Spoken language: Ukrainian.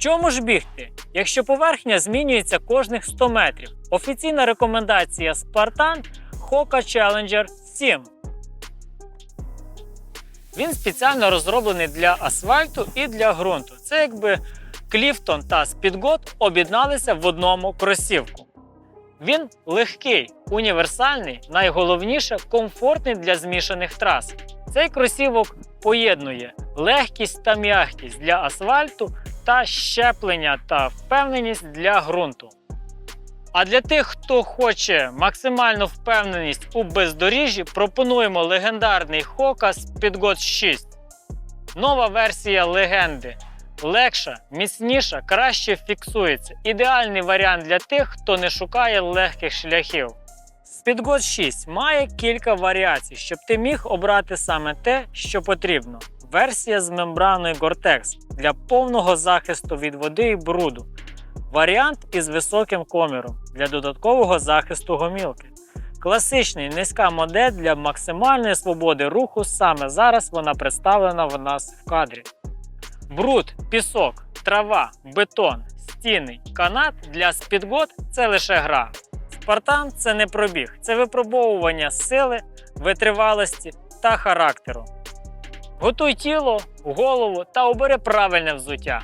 чому ж бігти, якщо поверхня змінюється кожних 100 метрів? Офіційна рекомендація Spartan Hoka Challenger 7. Він спеціально розроблений для асфальту і для ґрунту. Це якби Кліфтон та Speedgoat об'єдналися в одному кросівку. Він легкий, універсальний, найголовніше комфортний для змішаних трас. Цей кросівок поєднує легкість та м'якість для асфальту та щеплення та впевненість для ґрунту. А для тих, хто хоче максимальну впевненість у бездоріжжі, пропонуємо легендарний Hoka Speedgoat 6. Нова версія легенди. Легша, міцніша, краще фіксується. Ідеальний варіант для тих, хто не шукає легких шляхів. Speedgoat 6 має кілька варіацій, щоб ти міг обрати саме те, що потрібно. Версія з мембраною Gore-Tex для повного захисту від води і бруду. Варіант із високим коміром для додаткового захисту гомілки. Класичний низька модель для максимальної свободи руху. Саме зараз вона представлена в нас в кадрі. Бруд, пісок, трава, бетон, стіни, канат для спідгот це лише гра. Спартан це не пробіг, це випробовування сили, витривалості та характеру. Готуй тіло, голову та обери правильне взуття.